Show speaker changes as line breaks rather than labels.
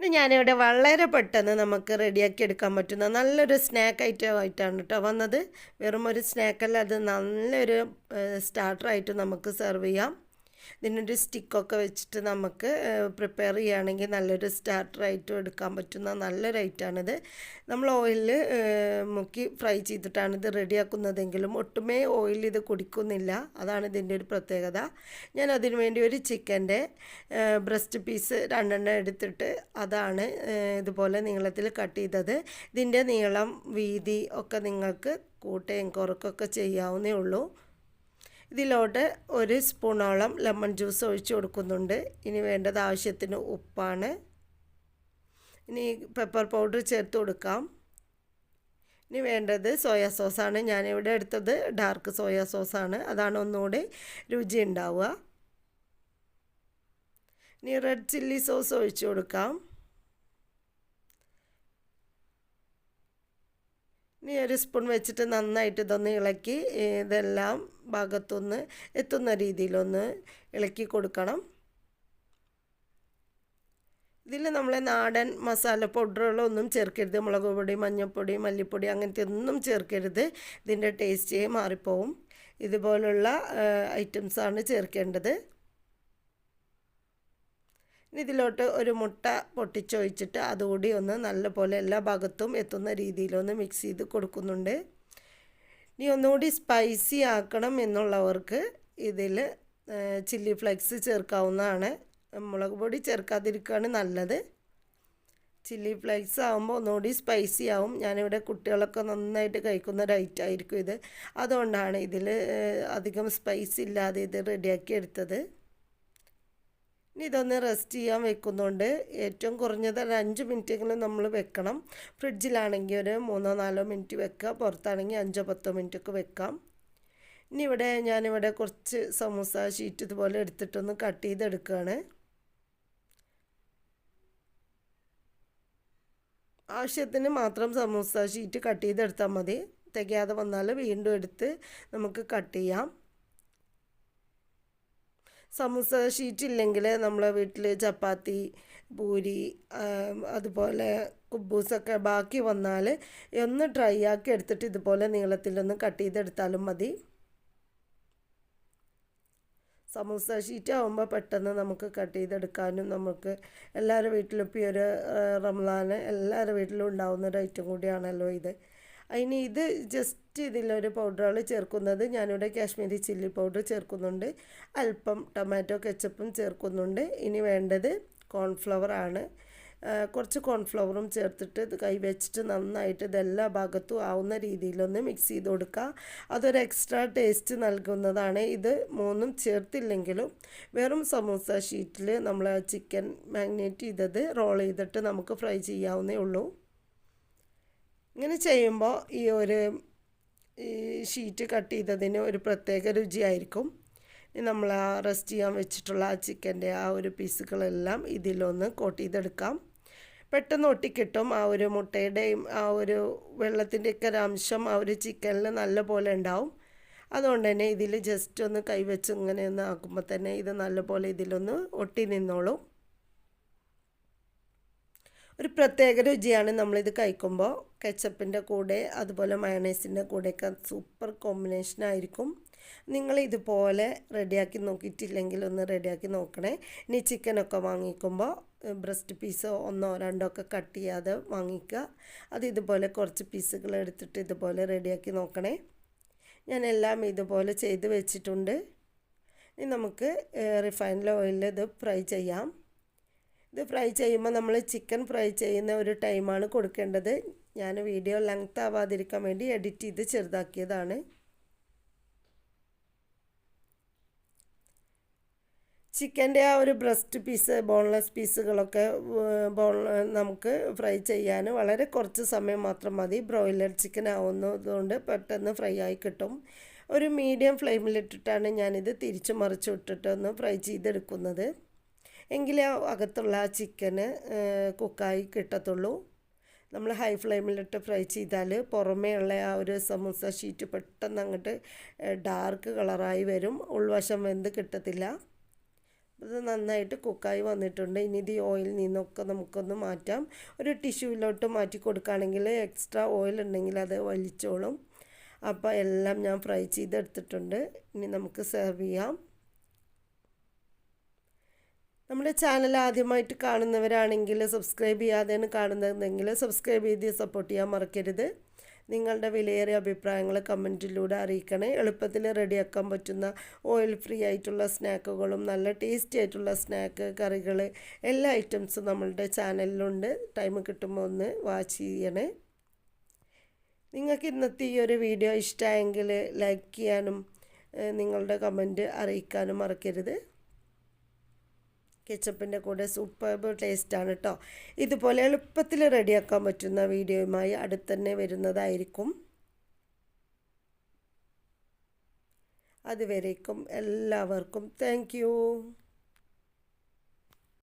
ഇനി ഞാനിവിടെ വളരെ പെട്ടെന്ന് നമുക്ക് റെഡിയാക്കി എടുക്കാൻ പറ്റുന്ന നല്ലൊരു സ്നാക്ക് ഐറ്റം ആയിട്ടാണ് കേട്ടോ വന്നത്. വെറും ഒരു സ്നാക്കല്ല അത് നല്ലൊരു സ്റ്റാർട്ടറായിട്ട് നമുക്ക് സെർവ് ചെയ്യാം. ഇതിനൊരു സ്റ്റിക്കൊക്കെ വെച്ചിട്ട് നമുക്ക് പ്രിപ്പയർ ചെയ്യുകയാണെങ്കിൽ നല്ലൊരു സ്റ്റാർട്ടറായിട്ടും എടുക്കാൻ പറ്റുന്ന നല്ലൊരു ഐറ്റമാണിത് നമ്മൾ ഓയിലിൽ മുക്കി ഫ്രൈ ചെയ്തിട്ടാണ് ഇത് റെഡിയാക്കുന്നതെങ്കിലും ഒട്ടുമേ ഓയിൽ ഇത് കുടിക്കുന്നില്ല. അതാണ് ഇതിന്റെ ഒരു പ്രത്യേകത. ഞാൻ അതിനു വേണ്ടി ഒരു ചിക്കന്റെ ബ്രസ്റ്റ് പീസ് രണ്ടെണ്ണം എടുത്തിട്ട് അതാണ് ഇതുപോലെ നീളത്തിൽ കട്ട് ചെയ്തത്. ഇതിന്റെ നീളം വീതി ഒക്കെ നിങ്ങൾക്ക് കൂട്ടുകയും കുറക്കൊക്കെ ചെയ്യാവുന്നേ ഉള്ളൂ. ഇതിലോട്ട് ഒരു സ്പൂണോളം ലെമൺ ജ്യൂസ് ഒഴിച്ച് കൊടുക്കുന്നുണ്ട്. ഇനി വേണ്ടത് ആവശ്യത്തിന് ഉപ്പാണ്. ഇനി പെപ്പർ പൗഡർ ചേർത്ത് കൊടുക്കാം. ഇനി വേണ്ടത് സോയാ സോസാണ് ഞാനിവിടെ എടുത്തത് ഡാർക്ക് സോയാ സോസാണ് അതാണ് ഒന്നുകൂടി രുചി ഉണ്ടാവുക. ഇനി റെഡ് ചില്ലി സോസ് ഒഴിച്ചു കൊടുക്കാം. ഇനി ഒരു സ്പൂൺ വെച്ചിട്ട് നന്നായിട്ട് ഇതൊന്ന് ഇളക്കി ഇതെല്ലാം ഭാഗത്തൊന്ന് എത്തുന്ന രീതിയിലൊന്ന് ഇളക്കി കൊടുക്കണം. ഇതിൽ നമ്മൾ നാടൻ മസാല പൗഡറുകളൊന്നും ചേർക്കരുത്. മുളക് പൊടി മഞ്ഞൾപ്പൊടി മല്ലിപ്പൊടി അങ്ങനത്തെ ഒന്നും ചേർക്കരുത്. ഇതിന്റെ ടേസ്റ്റേ മാറിപ്പോവും. ഇതുപോലുള്ള ഐറ്റംസാണ് ചേർക്കേണ്ടത്. ഇനി ഇതിലോട്ട് ഒരു മുട്ട പൊട്ടിച്ചൊഴിച്ചിട്ട് അതുകൂടി ഒന്ന് നല്ലപോലെ എല്ലാ ഭാഗത്തും എത്തുന്ന രീതിയിലൊന്ന് മിക്സ് ചെയ്ത് കൊടുക്കുന്നുണ്ട്. ഇനി ഒന്നുകൂടി സ്പൈസി ആക്കണം എന്നുള്ളവർക്ക് ഇതിൽ ചില്ലി ഫ്ലെക്സ് ചേർക്കാവുന്നതാണ്. മുളക് പൊടി ചേർക്കാതിരിക്കുകയാണ് നല്ലത്. ചില്ലി ഫ്ലേക്സ് ആകുമ്പോൾ ഒന്നുകൂടി സ്പൈസി ആവും. ഞാനിവിടെ കുട്ടികളൊക്കെ നന്നായിട്ട് കഴിക്കുന്ന ഒരു ഐറ്റം ആയിരിക്കും ഇത്. അതുകൊണ്ടാണ് ഇതിൽ അധികം സ്പൈസ് ഇല്ലാതെ ഇത് റെഡിയാക്കി എടുത്തത്. ഇനി ഇതൊന്ന് റെസ്റ്റ് ചെയ്യാൻ വെക്കുന്നുണ്ട് ഏറ്റവും കുറഞ്ഞത് ഒരു അഞ്ച് മിനിറ്റെങ്കിലും നമ്മൾ വെക്കണം. ഫ്രിഡ്ജിലാണെങ്കിൽ ഒരു മൂന്നോ നാലോ മിനിറ്റ് വെക്കുക പുറത്താണെങ്കിൽ അഞ്ചോ പത്തോ മിനിറ്റൊക്കെ വെക്കാം. ഇനി ഇവിടെ ഞാനിവിടെ കുറച്ച് സമൂസ ഷീറ്റ് ഇതുപോലെ എടുത്തിട്ടൊന്ന് കട്ട് ചെയ്തെടുക്കുകയാണ് ആവശ്യത്തിന് മാത്രം സമൂസ ഷീറ്റ് കട്ട് ചെയ്തെടുത്താൽ മതി. തികയാതെ വന്നാൽ വീണ്ടും എടുത്ത് നമുക്ക് കട്ട് ചെയ്യാം. സമൂസ ഷീറ്റ് ഇല്ലെങ്കിൽ നമ്മളെ വീട്ടിൽ ചപ്പാത്തി പൂരി അതുപോലെ കുബൂസൊക്കെ ബാക്കി വന്നാൽ ഒന്ന് ഡ്രൈ ആക്കി എടുത്തിട്ട് ഇതുപോലെ നീളത്തിലൊന്ന് കട്ട് ചെയ്തെടുത്താലും മതി. സമൂസ ഷീറ്റ് ആകുമ്പോൾ പെട്ടെന്ന് നമുക്ക് കട്ട് ചെയ്തെടുക്കാനും നമുക്ക് എല്ലാവരുടെ വീട്ടിലും ഇപ്പോൾ ഈ ഒരു റംലാൻ എല്ലാവരുടെ വീട്ടിലും ഉണ്ടാകുന്ന ഒരു ഐറ്റം കൂടിയാണല്ലോ ഇത്. അതിന് ഇത് ജസ്റ്റ് ഇതിലൊരു പൗഡറാണ് ചേർക്കുന്നത്. ഞാനിവിടെ കാശ്മീരി ചില്ലി പൗഡർ ചേർക്കുന്നുണ്ട്. അല്പം ടൊമാറ്റോ കെച്ചപ്പും ചേർക്കുന്നുണ്ട്. ഇനി വേണ്ടത് കോൺഫ്ലവർ ആണ്. കുറച്ച് കോൺഫ്ലവറും ചേർത്തിട്ട് ഇത് കൈ വെച്ചിട്ട് നന്നായിട്ട് ഇതെല്ലാ ഭാഗത്തും ആവുന്ന രീതിയിലൊന്ന് മിക്സ് ചെയ്ത് കൊടുക്കുക അതൊരു എക്സ്ട്രാ ടേസ്റ്റ് നൽകുന്നതാണ്. ഇത് മൂന്നും ചേർത്തില്ലെങ്കിലും വെറും സമൂസ ഷീറ്റിൽ നമ്മൾ ചിക്കൻ മാഗ്നേറ്റ് ചെയ്തത് റോൾ ചെയ്തിട്ട് നമുക്ക് ഫ്രൈ ചെയ്യാവുന്നേ ഉള്ളൂ. ഇങ്ങനെ ചെയ്യുമ്പോൾ ഈ ഒരു ഈ ഷീറ്റ് കട്ട് ചെയ്തതിന് ഒരു പ്രത്യേക രുചിയായിരിക്കും. നമ്മൾ ആ റെസ്റ്റ് ചെയ്യാൻ വെച്ചിട്ടുള്ള ആ ചിക്കന്റെ ആ ഒരു പീസുകളെല്ലാം ഇതിലൊന്ന് കോട്ട് ചെയ്തെടുക്കാം. പെട്ടെന്ന് ഒട്ടിക്കിട്ടും. ആ ഒരു മുട്ടയുടെയും ആ ഒരു വെള്ളത്തിന്റെയൊക്കെ ഒരു അംശം ആ ഒരു ചിക്കനിൽ നല്ല പോലെ ഉണ്ടാവും. അതുകൊണ്ട് തന്നെ ഇതിൽ ജസ്റ്റ് ഒന്ന് കൈവച്ച് ഇങ്ങനെ ഒന്ന് ആക്കുമ്പോൾ തന്നെ ഇത് നല്ലപോലെ ഇതിലൊന്ന് ഒട്ടി നിന്നോളും. ഒരു പ്രത്യേക രുചിയാണ് നമ്മളിത് കഴിക്കുമ്പോൾ കെച്ചപ്പിന്റെ കൂടെ അതുപോലെ മയണൈസിന്റെ കൂടെയൊക്കെ സൂപ്പർ കോമ്പിനേഷൻ ആയിരിക്കും. നിങ്ങൾ ഇതുപോലെ റെഡിയാക്കി നോക്കിയിട്ടില്ലെങ്കിൽ ഒന്ന് റെഡിയാക്കി നോക്കണേ. ഇനി ചിക്കനൊക്കെ വാങ്ങിക്കുമ്പോൾ ബ്രസ്റ്റ് പീസോ ഒന്നോ രണ്ടോ ഒക്കെ കട്ട് ചെയ്യാതെ വാങ്ങിക്കുക അത് ഇതുപോലെ കുറച്ച് പീസുകൾ എടുത്തിട്ട് ഇതുപോലെ റെഡിയാക്കി നോക്കണേ. ഞാൻ എല്ലാം ഇതുപോലെ ചെയ്ത് വെച്ചിട്ടുണ്ട്. ഇനി നമുക്ക് റിഫൈൻഡ് ഓയിലിൽ ഇത് ഫ്രൈ ചെയ്യാം. ഇത് ഫ്രൈ ചെയ്യുമ്പോൾ നമ്മൾ ചിക്കൻ ഫ്രൈ ചെയ്യുന്ന ഒരു ടൈമാണ് കൊടുക്കേണ്ടത്. ഞാൻ വീഡിയോ ലെങ്ത് ആവാതിരിക്കാൻ വേണ്ടി എഡിറ്റ് ചെയ്ത് ചെറുതാക്കിയതാണ്. ചിക്കന്റെ ആ ഒരു ബ്രസ്റ്റ് പീസ് ബോൺലെസ് പീസുകളൊക്കെ ബോൺ നമുക്ക് ഫ്രൈ ചെയ്യാൻ വളരെ കുറച്ച് സമയം മാത്രം മതി. ബ്രോയിലർ ചിക്കൻ ആവുന്നതുകൊണ്ട് പെട്ടെന്ന് ഫ്രൈ ആയി കിട്ടും. ഒരു മീഡിയം ഫ്ലെയിമിലിട്ടിട്ടാണ് ഞാനിത് തിരിച്ചു മറിച്ചു ഇട്ടിട്ടൊന്ന് ഫ്രൈ ചെയ്തെടുക്കുന്നത്. എങ്കിലേ അകത്തുള്ള ആ ചിക്കന് കുക്കായി കിട്ടത്തുള്ളൂ. നമ്മൾ ഹൈ ഫ്ലെയിമിലിട്ട് ഫ്രൈ ചെയ്താൽ പുറമേ ഉള്ള ആ ഒരു സമൂസ ഷീറ്റ് പെട്ടെന്ന് അങ്ങോട്ട് ഡാർക്ക് കളറായി വരും. ഉൾവശം വെന്ത് കിട്ടത്തില്ല. ഇത് നന്നായിട്ട് കുക്കായി വന്നിട്ടുണ്ട്. ഇനി ഇത് ഈ ഓയിലിൽ നിന്നൊക്കെ നമുക്കൊന്ന് മാറ്റാം. ഒരു ടിഷ്യൂവിലോട്ട് മാറ്റി കൊടുക്കുകയാണെങ്കിൽ എക്സ്ട്രാ ഓയിൽ ഉണ്ടെങ്കിൽ അത് വലിച്ചോളും. അപ്പോൾ എല്ലാം ഞാൻ ഫ്രൈ ചെയ്തെടുത്തിട്ടുണ്ട്. ഇനി നമുക്ക് സെർവ് ചെയ്യാം. നമ്മുടെ ചാനൽ ആദ്യമായിട്ട് കാണുന്നവരാണെങ്കിൽ സബ്സ്ക്രൈബ് ചെയ്യാതെയാണ് കാണുന്നതെങ്കിൽ സബ്സ്ക്രൈബ് ചെയ്ത് സപ്പോർട്ട് ചെയ്യാൻ മറക്കരുത്. നിങ്ങളുടെ വിലയേറിയ അഭിപ്രായങ്ങൾ കമന്റിലൂടെ അറിയിക്കണേ. എളുപ്പത്തിൽ റെഡിയാക്കാൻ പറ്റുന്ന ഓയിൽ ഫ്രീ ആയിട്ടുള്ള സ്നാക്കുകളും നല്ല ടേസ്റ്റി ആയിട്ടുള്ള സ്നാക്ക് കറികൾ എല്ലാ ഐറ്റംസും നമ്മളുടെ ചാനലിലുണ്ട് ടൈം കിട്ടുമ്പോൾ ഒന്ന് വാച്ച് ചെയ്യണേ. നിങ്ങൾക്ക് ഇന്നത്തെ ഈ ഒരു വീഡിയോ ഇഷ്ടമായെങ്കിൽ ലൈക്ക് ചെയ്യാനും നിങ്ങളുടെ കമന്റ് അറിയിക്കാനും മറക്കരുത്. കെച്ചപ്പിന്റെ കൂടെ സൂപ്പർബ് ടേസ്റ്റാണ് കേട്ടോ ഇതുപോലെ എളുപ്പത്തിൽ റെഡിയാക്കാൻ പറ്റുന്ന വീഡിയോയുമായി അടുത്തന്നെ വരുന്നതായിരിക്കും. അതുവരേക്കും എല്ലാവർക്കും താങ്ക്